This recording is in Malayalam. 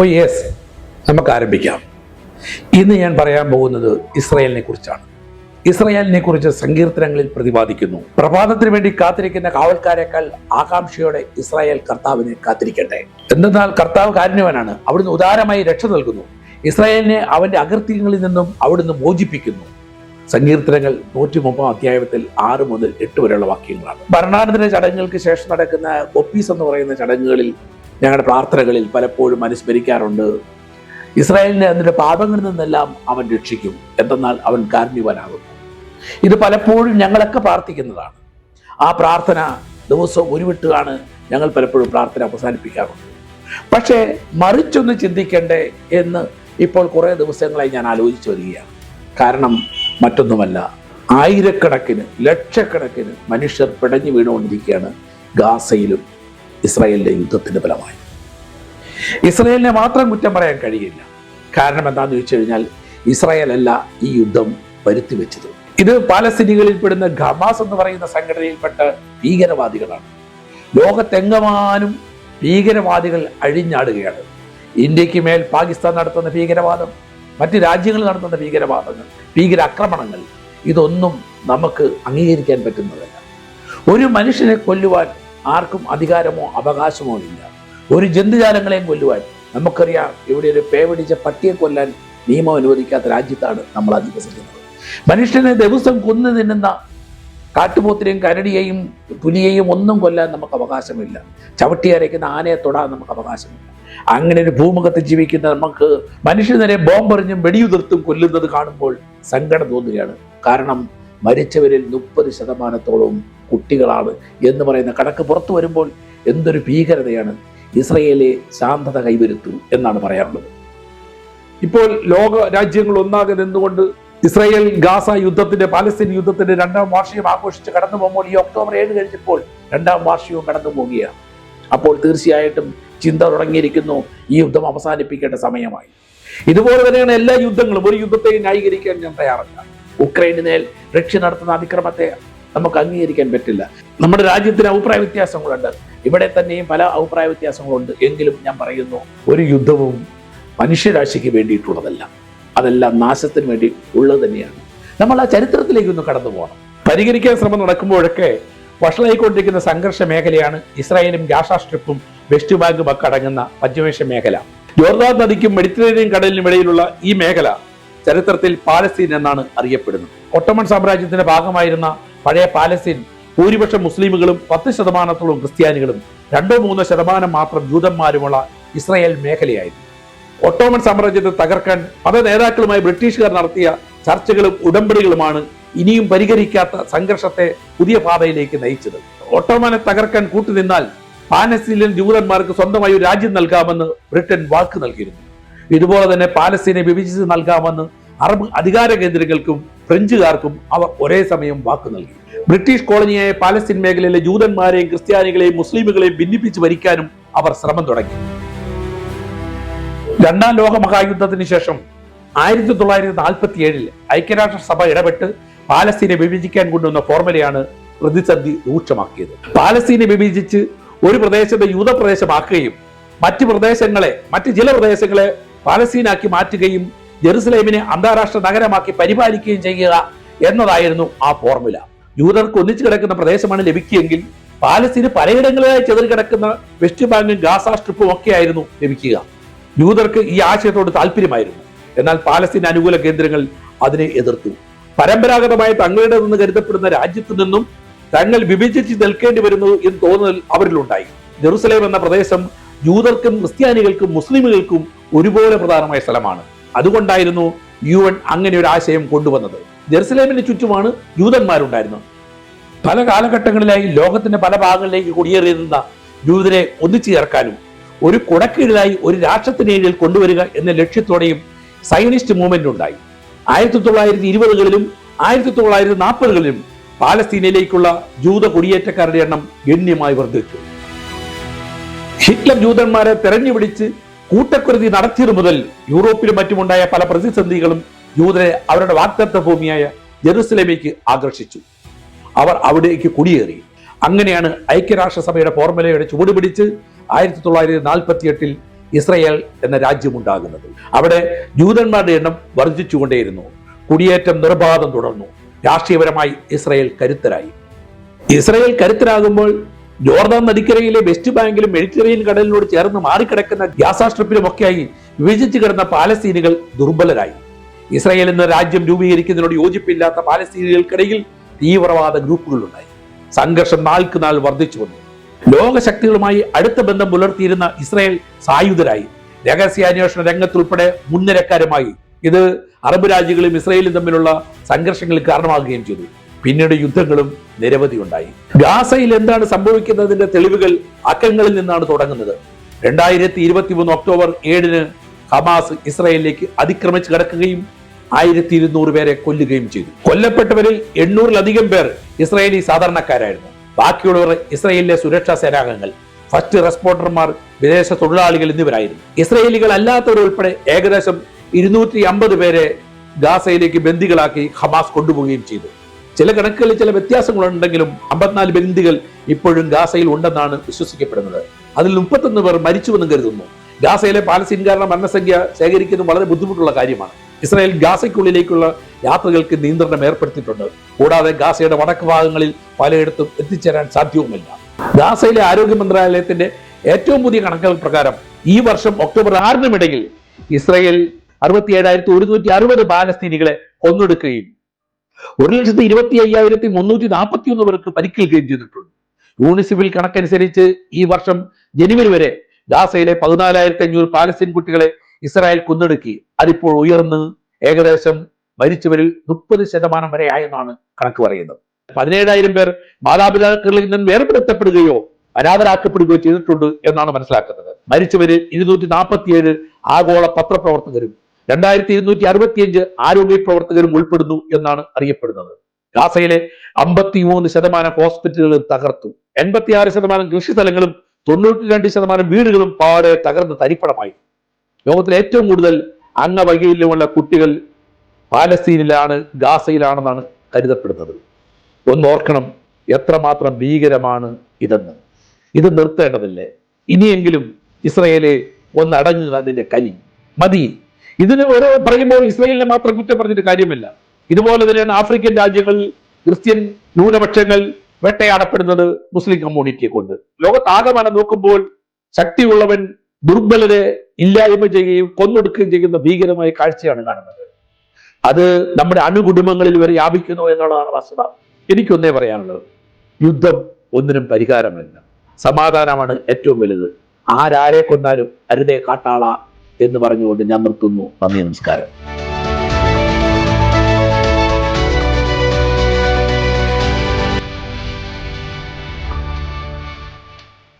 അപ്പോൾ യെസ് നമുക്ക് ആരംഭിക്കാം ഇന്ന് ഞാൻ പറയാൻ പോകുന്നത് ഇസ്രയേലിനെ കുറിച്ചാണ്. ഇസ്രയേലിനെ കുറിച്ച് സങ്കീർത്തനങ്ങളിൽ പ്രതിപാദിക്കുന്നു. പ്രഭാതത്തിന് വേണ്ടി കാത്തിരിക്കുന്ന കാവൽക്കാരെക്കാൾ ആകാംക്ഷയോടെ ഇസ്രായേൽ കർത്താവിനെ കാത്തിരിക്കട്ടെ. എന്തെന്നാൽ കർത്താവ് കാരുണ്യവനാണ്. അവിടുന്ന് ഉദാരമായി രക്ഷ നൽകുന്നു. ഇസ്രായേലിനെ അവന്റെ അകൃത്യങ്ങളിൽ നിന്നും അവിടുന്ന് മോചിപ്പിക്കുന്നു. സങ്കീർത്തനങ്ങൾ നൂറ്റി മുപ്പത് അധ്യായത്തിൽ ആറ് മുതൽ എട്ട് വരെയുള്ള വാക്യങ്ങളാണ്. ഭരണാനന്തര ചടങ്ങുകൾക്ക് ശേഷം നടക്കുന്ന ഒപ്പീസ് എന്ന് പറയുന്ന ചടങ്ങുകളിൽ ഞങ്ങളുടെ പ്രാർത്ഥനകളിൽ പലപ്പോഴും അനുസ്മരിക്കാറുണ്ട്. ഇസ്രായേലിനെ അതിന്റെ പാപങ്ങളിൽ നിന്നെല്ലാം അവൻ രക്ഷിക്കും. എന്തെന്നാൽ അവൻ കാരുണ്യവനാകുന്നു. ഇത് പലപ്പോഴും ഞങ്ങളൊക്കെ പ്രാർത്ഥിക്കുന്നതാണ്. ആ പ്രാർത്ഥന ദിവസവും ഉരുവിട്ടുകയാണ് ഞങ്ങൾ പലപ്പോഴും പ്രാർത്ഥന അവസാനിപ്പിക്കാറുണ്ട്. പക്ഷേ മറിച്ചൊന്ന് ചിന്തിക്കണ്ടേ എന്ന് ഇപ്പോൾ കുറേ ദിവസങ്ങളായി ഞാൻ ആലോചിച്ചു വരികയാണ്. കാരണം മറ്റൊന്നുമല്ല. ആയിരക്കണക്കിന് ലക്ഷക്കണക്കിന് മനുഷ്യർ പിടഞ്ഞു വീണുകൊണ്ടിരിക്കുകയാണ് ഗാസയിലും ഇസ്രായേലിന്റെ യുദ്ധത്തിന്റെ ഫലമായി. ഇസ്രായേലിനെ മാത്രം കുറ്റം പറയാൻ കഴിയില്ല. കാരണം എന്താണെന്ന് ചോദിച്ചു കഴിഞ്ഞാൽ ഇസ്രായേൽ അല്ല ഈ യുദ്ധം വരുത്തി വെച്ചത്. ഇത് പാലസ്തീനികളിൽ പെടുന്ന ഖമാസ് എന്ന് പറയുന്ന സംഘടനയിൽപ്പെട്ട ഭീകരവാദികളാണ്. ലോകത്തെങ്ങമാനും ഭീകരവാദികൾ അഴിഞ്ഞാടുകയാണ്. ഇന്ത്യയ്ക്ക് മേൽ പാകിസ്ഥാൻ നടത്തുന്ന ഭീകരവാദം മറ്റ് രാജ്യങ്ങൾ നടത്തുന്ന ഭീകരവാദങ്ങൾ ഭീകരാക്രമണങ്ങൾ ഇതൊന്നും നമുക്ക് അംഗീകരിക്കാൻ പറ്റുന്നതല്ല. ഒരു മനുഷ്യനെ കൊല്ലുവാൻ ആർക്കും അധികാരമോ അവകാശമോ ഇല്ല. ഒരു ജന്തുജാലങ്ങളെയും കൊല്ലുവാൻ നമുക്കറിയാം ഇവിടെ ഒരു പേവടിച്ച പട്ടിയെ കൊല്ലാൻ നിയമം അനുവദിക്കാത്ത രാജ്യത്താണ് നമ്മൾ അധിവസിക്കുന്നത് മനുഷ്യനെ ദിവസം കൊന്നു തിന്നുന്ന കാട്ടുപോത്തിനെയും കരടിയെയും പുലിയെയും ഒന്നും കൊല്ലാൻ നമുക്ക് അവകാശമില്ല. ചവിട്ടി അരയ്ക്കുന്ന ആനയെ തൊടാൻ നമുക്ക് അവകാശമില്ല. അങ്ങനെ ഒരു ഭൂമുഖത്ത് ജീവിക്കുന്ന നമുക്ക് മനുഷ്യനെ ബോംബെറിഞ്ഞും വെടിയുതിർത്തും കൊല്ലുന്നത് കാണുമ്പോൾ സങ്കടം തോന്നുകയാണ്. കാരണം മരിച്ചവരിൽ മുപ്പത് ശതമാനത്തോളം കുട്ടികളാണ് എന്ന് പറയുന്ന കണക്ക് പുറത്തു വരുമ്പോൾ എന്തൊരു ഭീകരതയാണ്. ഇസ്രയേലെ ശാന്തത കൈവരുത്തു എന്നാണ് പറയാറുള്ളത് ഇപ്പോൾ ലോക രാജ്യങ്ങൾ ഒന്നാകെ നിന്നുകൊണ്ട് ഇസ്രയേൽ ഗാസ യുദ്ധത്തിന്റെ പാലസ്തീൻ യുദ്ധത്തിന്റെ രണ്ടാം വാർഷികം ആഘോഷിച്ച് കടന്നു പോകുമ്പോൾ ഈ ഒക്ടോബർ ഏഴ് കഴിഞ്ഞപ്പോൾ രണ്ടാം വാർഷികവും കടന്നു പോവുകയാണ്. അപ്പോൾ തീർച്ചയായിട്ടും ചിന്ത തുടങ്ങിയിരിക്കുന്നു ഈ യുദ്ധം അവസാനിപ്പിക്കേണ്ട സമയമായി. ഇതുപോലെ തന്നെയാണ് എല്ലാ യുദ്ധങ്ങളും. ഒരു യുദ്ധത്തെയും ന്യായീകരിക്കാൻ ഞാൻ തയ്യാറല്ല. ഉക്രൈന് മേൽ റഷ്യ നടത്തുന്ന അതിക്രമത്തെ നമുക്ക് അംഗീകരിക്കാൻ പറ്റില്ല. നമ്മുടെ രാജ്യത്തിന് അഭിപ്രായ വ്യത്യാസങ്ങളുണ്ട്. ഇവിടെ തന്നെയും പല അഭിപ്രായ വ്യത്യാസങ്ങളുണ്ട് എങ്കിലും ഞാൻ പറയുന്നു ഒരു യുദ്ധവും മനുഷ്യരാശിക്ക് വേണ്ടിയിട്ടുള്ളതല്ല. അതെല്ലാം നാശത്തിന് വേണ്ടി ഉള്ളത് തന്നെയാണ്. നമ്മൾ ആ ചരിത്രത്തിലേക്ക് ഒന്ന് കടന്നു പോകണം. പരിഹരിക്കാൻ ശ്രമം നടക്കുമ്പോഴൊക്കെ വഷളായിക്കൊണ്ടിരിക്കുന്ന സംഘർഷ മേഖലയാണ് ഇസ്രായേലും ഗാസ സ്ട്രിപ്പും വെസ്റ്റ് ബാങ്കും ഒക്കെ അടങ്ങുന്ന പഞ്ചവേഷ മേഖല. ജോർദാൻ നദിക്കും മെഡിറ്ററേനിയൻ കടലിനും ഇടയിലുള്ള ഈ മേഖല ചരിത്രത്തിൽ പാലസ്തീൻ എന്നാണ് അറിയപ്പെടുന്നത്. ഒട്ടമൺ സാമ്രാജ്യത്തിന്റെ ഭാഗമായിരുന്ന പഴയ പാലസ്തീൻ ഭൂരിപക്ഷം മുസ്ലിമുകളും പത്ത് ശതമാനത്തോളം ക്രിസ്ത്യാനികളും രണ്ടോ മൂന്നോ ശതമാനം മാത്രം ജൂതന്മാരുമുള്ള ഇസ്രായേൽ മേഖലയായിരുന്നു. ഒട്ടോമൻ സാമ്രാജ്യത്തെ തകർക്കാൻ മത നേതാക്കളുമായി ബ്രിട്ടീഷുകാർ നടത്തിയ ചർച്ചകളും ഉടമ്പടികളുമാണ് ഇനിയും പരിഹരിക്കാത്ത സംഘർഷത്തെ പുതിയ പാതയിലേക്ക് നയിച്ചത്. ഒട്ടോമനെ തകർക്കാൻ കൂട്ടുനിന്നാൽ പാലസ്തീനിയൻ ജൂതന്മാർക്ക് സ്വന്തമായി ഒരു രാജ്യം നൽകാമെന്ന് ബ്രിട്ടൻ വാക്ക് നൽകിയിരുന്നു. ഇതുപോലെ തന്നെ പാലസ്തീനെ വിഭജിച്ച് നൽകാമെന്ന് അറബ് അധികാര കേന്ദ്രങ്ങൾക്കും ഫ്രഞ്ചുകാർക്കും അവർ ഒരേ സമയം വാക്ക് നൽകി. ബ്രിട്ടീഷ് കോളനിയായ പാലസ്തീൻ മേഖലയിലെ ജൂതന്മാരെയും ക്രിസ്ത്യാനികളെയും മുസ്ലിമുകളെയും ഭിന്നിപ്പിച്ച് ഭരിക്കാനും അവർ ശ്രമം തുടങ്ങി. രണ്ടാം ലോക മഹായുദ്ധത്തിന് ശേഷം ആയിരത്തി തൊള്ളായിരത്തി നാൽപ്പത്തി ഏഴിൽ ഐക്യരാഷ്ട്രസഭ ഇടപെട്ട് പാലസ്തീനെ വിഭജിക്കാൻ കൊണ്ടുവന്ന ഫോർമുലയാണ് പ്രതിസന്ധി രൂക്ഷമാക്കിയത്. പാലസ്തീനെ വിഭജിച്ച് ഒരു പ്രദേശത്തെ യൂത പ്രദേശമാക്കുകയും മറ്റ് പ്രദേശങ്ങളെ മറ്റ് ചില പ്രദേശങ്ങളെ പാലസ്തീനാക്കി മാറ്റുകയും ജെറുസലേമിനെ അന്താരാഷ്ട്ര നഗരമാക്കി പരിപാലിക്കുകയും ചെയ്യുക എന്നതായിരുന്നു ആ ഫോർമുല. യൂതർക്ക് ഒന്നിച്ചു കിടക്കുന്ന പ്രദേശമാണ് ലഭിക്കുകയെങ്കിൽ പാലസ്തീന് പലയിടങ്ങളിലായി ചെതറിക്കിടക്കുന്ന വെസ്റ്റ് ബാങ്കും ഗാസ സ്ട്രിപ്പും ഒക്കെ ആയിരുന്നു ലഭിക്കുക. യൂതർക്ക് ഈ ആശയത്തോട് താല്പര്യമായിരുന്നു. എന്നാൽ പാലസ്തീൻ അനുകൂല കേന്ദ്രങ്ങൾ അതിനെ എതിർത്തു. പരമ്പരാഗതമായി തങ്ങളുടെ തങ്ങളുടേതെന്ന് കരുതപ്പെടുന്ന രാജ്യത്തു നിന്നും തങ്ങൾ വിഭജിച്ച് നിൽക്കേണ്ടി വരുന്നു എന്ന് തോന്നൽ അവരിലുണ്ടായി. ജെറുസലേം എന്ന പ്രദേശം യൂതർക്കും ക്രിസ്ത്യാനികൾക്കും മുസ്ലിമുകൾക്കും ഒരുപോലെ പ്രധാനമായ സ്ഥലമാണ്. അതുകൊണ്ടായിരുന്നു യു എൻ അങ്ങനെ ഒരു ആശയം കൊണ്ടുവന്നത്. ജെറുസലേമിന് ചുറ്റുമാണ് ജൂതന്മാരുണ്ടായിരുന്നത് പല കാലഘട്ടങ്ങളിലായി ലോകത്തിന്റെ പല ഭാഗങ്ങളിലേക്ക് കുടിയേറിയിരുന്ന ജൂതരെ ഒന്നിച്ചു ചേർക്കാനും ഒരു കുടക്കീഴിലായി ഒരു രാഷ്ട്രത്തിന് കീഴിൽ കൊണ്ടുവരിക എന്ന ലക്ഷ്യത്തോടെയും സയനിസ്റ്റ് മൂവ്മെന്റ് ഉണ്ടായി. ആയിരത്തി തൊള്ളായിരത്തി ഇരുപതുകളിലും ആയിരത്തി തൊള്ളായിരത്തി നാൽപ്പതുകളിലും പാലസ്തീനയിലേക്കുള്ള ജൂത കുടിയേറ്റക്കാരുടെ എണ്ണം ഗണ്യമായി വർദ്ധിച്ചു. ഹിറ്റ്ലർ ജൂതന്മാരെ തെരഞ്ഞുപിടിച്ച് കൂട്ടക്കുരുതി നടത്തിയത് മുതൽ യൂറോപ്പിലും മറ്റുമുണ്ടായ പല പ്രതിസന്ധികളും ജൂതരെ അവരുടെ വാഗ്ദത്ത ഭൂമിയായ ജെറുസലേമേക്ക് ആകർഷിച്ചു. അവർ അവിടേക്ക് കുടിയേറി. അങ്ങനെയാണ് ഐക്യരാഷ്ട്രസഭയുടെ ഫോർമുലയുടെ ചുവട് പിടിച്ച് ആയിരത്തി തൊള്ളായിരത്തി നാൽപ്പത്തി എട്ടിൽ ഇസ്രയേൽ എന്ന രാജ്യമുണ്ടാകുന്നത്. അവിടെ ജൂതന്മാരുടെ എണ്ണം വർദ്ധിച്ചുകൊണ്ടേയിരുന്നു. കുടിയേറ്റം നിർബാധം തുടർന്നു. രാഷ്ട്രീയപരമായി ഇസ്രയേൽ കരുത്തരായി. ഇസ്രയേൽ കരുത്തരാകുമ്പോൾ ജോർദാൻ നദിക്കരയിലെ വെസ്റ്റ് ബാങ്കിലും മെഡിറ്ററേനിയൻ കടലിനോട് ചേർന്ന് മാറിക്കിടക്കുന്ന ഗ്യാസ സ്ട്രിപ്പിലുമൊക്കെയായി വിഭജിച്ചു കിടന്ന പാലസ്തീനികൾ ദുർബലരായി. ഇസ്രായേൽ എന്ന രാജ്യം രൂപീകരിക്കുന്നതിനോട് യോജിപ്പില്ലാത്ത പാലസ്തീനികൾക്കിടയിൽ തീവ്രവാദ ഗ്രൂപ്പുകളുണ്ടായി. സംഘർഷം നാൾക്ക് നാൾ വർദ്ധിച്ചു വന്നു ലോകശക്തികളുമായി അടുത്ത ബന്ധം പുലർത്തിയിരുന്ന ഇസ്രായേൽ സായുധരായി. രഹസ്യാന്വേഷണ രംഗത്തുൾപ്പെടെ മുൻനിരക്കാരുമായി ഇത് അറബ് രാജ്യങ്ങളും ഇസ്രായേലും തമ്മിലുള്ള സംഘർഷങ്ങൾക്ക് കാരണമാകുകയും ചെയ്തു. പിന്നീട് യുദ്ധങ്ങളും നിരവധി ഉണ്ടായി. ഗാസയിൽ എന്താണ് സംഭവിക്കുന്നതിന്റെ തെളിവുകൾ അക്കങ്ങളിൽ നിന്നാണ് തുടങ്ങുന്നത്. രണ്ടായിരത്തി ഇരുപത്തി മൂന്ന് ഒക്ടോബർ ഏഴിന് ഹമാസ് ഇസ്രായേലിലേക്ക് അതിക്രമിച്ച് കടക്കുകയും ആയിരത്തി ഇരുന്നൂറ് പേരെ കൊല്ലുകയും ചെയ്തു. കൊല്ലപ്പെട്ടവരിൽ എണ്ണൂറിലധികം പേർ ഇസ്രായേലി സാധാരണക്കാരായിരുന്നു. ബാക്കിയുള്ളവർ ഇസ്രായേലിലെ സുരക്ഷാ സേനാംഗങ്ങൾ ഫസ്റ്റ് റെസ്പോണ്ടർമാർ വിദേശ തൊഴിലാളികൾ എന്നിവരായിരുന്നു. ഇസ്രായേലികൾ അല്ലാത്തവരുൾപ്പെടെ ഏകദേശം ഇരുന്നൂറ്റി അമ്പത് പേരെ ഗാസയിലേക്ക് ബന്ദികളാക്കി ഹമാസ് കൊണ്ടുപോവുകയും ചെയ്തു. ചില കണക്കുകളിൽ ചില വ്യത്യാസങ്ങളുണ്ടെങ്കിലും അമ്പത്തിനാല് ബന്ദികൾ ഇപ്പോഴും ഗാസയിൽ ഉണ്ടെന്നാണ് വിശ്വസിക്കപ്പെടുന്നത്. അതിൽ മുപ്പത്തൊന്ന് പേർ മരിച്ചുവെന്നും കരുതുന്നു. ഗാസയിലെ പാലസ്തീൻകാരുടെ മരണസംഖ്യ ശേഖരിക്കുന്നത് വളരെ ബുദ്ധിമുട്ടുള്ള കാര്യമാണ്. ഇസ്രായേൽ ഗാസയ്ക്കുള്ളിലേക്കുള്ള യാത്രകൾക്ക് നിയന്ത്രണം ഏർപ്പെടുത്തിയിട്ടുണ്ട്. കൂടാതെ ഗാസയുടെ വടക്ക് ഭാഗങ്ങളിൽ പലയിടത്തും എത്തിച്ചേരാൻ സാധ്യവുമില്ല. ഗാസയിലെ ആരോഗ്യ മന്ത്രാലയത്തിന്റെ ഏറ്റവും പുതിയ കണക്കുകൾ പ്രകാരം ഈ വർഷം ഒക്ടോബർ ആറിനുമിടയിൽ ഇസ്രായേൽ അറുപത്തി ഏഴായിരത്തി ഒരുന്നൂറ്റി അറുപത് പാലസ്തീനികളെ കൊന്നൊടുക്കുകയും ഒരു ലക്ഷത്തി ഇരുപത്തി അയ്യായിരത്തി മുന്നൂറ്റി നാൽപ്പത്തി ഒന്ന് പേർക്ക് പരിക്കേൽക്കുകയും ചെയ്തിട്ടുണ്ട്. യൂണിസിഫിൽ കണക്കനുസരിച്ച് ഈ വർഷം ജനുവരി വരെ ഗാസയിലെ പതിനാലായിരത്തി അഞ്ഞൂറ് പാലസ്തീൻ കുട്ടികളെ ഇസ്രായേൽ കൊന്നെടുക്കി. അതിപ്പോൾ ഉയർന്ന് ഏകദേശം മരിച്ചവരിൽ മുപ്പത് ശതമാനം വരെ ആയെന്നാണ് കണക്ക് പറയുന്നത്. പതിനേഴായിരം പേർ മാതാപിതാക്കളിൽ നിന്ന് വേർപെടുത്തപ്പെടുകയോ അനാഥരാക്കപ്പെടുകയോ ചെയ്തിട്ടുണ്ട് എന്നാണ് മനസ്സിലാക്കുന്നത്. മരിച്ചവരിൽ ഇരുന്നൂറ്റി നാൽപ്പത്തിയേഴ് ആഗോള പത്രപ്രവർത്തകരും രണ്ടായിരത്തി ഇരുന്നൂറ്റി അറുപത്തിയഞ്ച് ആരോഗ്യ പ്രവർത്തകരും ഉൾപ്പെടുന്നു എന്നാണ് അറിയപ്പെടുന്നത്. ഗാസയിലെ അമ്പത്തിമൂന്ന് ശതമാനം ഹോസ്പിറ്റലുകളും തകർത്തു. എൺപത്തിയാറ് ശതമാനം കൃഷിസ്ഥലങ്ങളും തൊണ്ണൂറ്റി രണ്ട് ശതമാനം വീടുകളും പാടെ തകർന്ന് തരിപ്പണമായി. ലോകത്തിലെ ഏറ്റവും കൂടുതൽ അംഗവൈകല്യമുള്ള കുട്ടികൾ പാലസ്തീനിലാണ് ഗാസയിലാണെന്നാണ് കരുതപ്പെടുന്നത്. ഒന്നോർക്കണം എത്രമാത്രം ഭീകരമാണ് ഇതെന്ന്. ഇത് നിർത്തേണ്ടതില്ലേ? ഇനിയെങ്കിലും ഇസ്രയേലെ ഒന്നടഞ്ഞു അതിന്റെ കലി. മതി. ഇതിന് ഓരോ പറയുമ്പോൾ ഇസ്രയേലിനെ മാത്രം കുറ്റം പറഞ്ഞിട്ട് കാര്യമില്ല. ഇതുപോലെ തന്നെയാണ് ആഫ്രിക്കൻ രാജ്യങ്ങളിൽ ക്രിസ്ത്യൻ ന്യൂനപക്ഷങ്ങൾ വേട്ടയാടപ്പെടുന്നത് മുസ്ലിം കമ്മ്യൂണിറ്റിയെ കൊണ്ട്. ലോകത്താകമാനം നോക്കുമ്പോൾ ശക്തിയുള്ളവൻ ദുർബലരെ ഇല്ലായ്മ ചെയ്യുകയും കൊന്നൊടുക്കുകയും ചെയ്യുന്ന ഭീകരമായ കാഴ്ചയാണ് കാണുന്നത്. അത് നമ്മുടെ അണുകുടുംബങ്ങളിൽ വരെ വ്യാപിക്കുന്നു എന്നുള്ളതാണ് വസ്തുത എനിക്കൊന്നേ പറയാനുള്ളത്. യുദ്ധം ഒന്നിനും പരിഹാരമല്ല. സമാധാനമാണ് ഏറ്റവും വലുത്. ആരാരെ കൊന്നാലും അരുതേ കാട്ടാള എന്ന് പറഞ്ഞുകൊണ്ട് ഞാൻ നിർത്തുന്നു. നന്ദി നമസ്കാരം.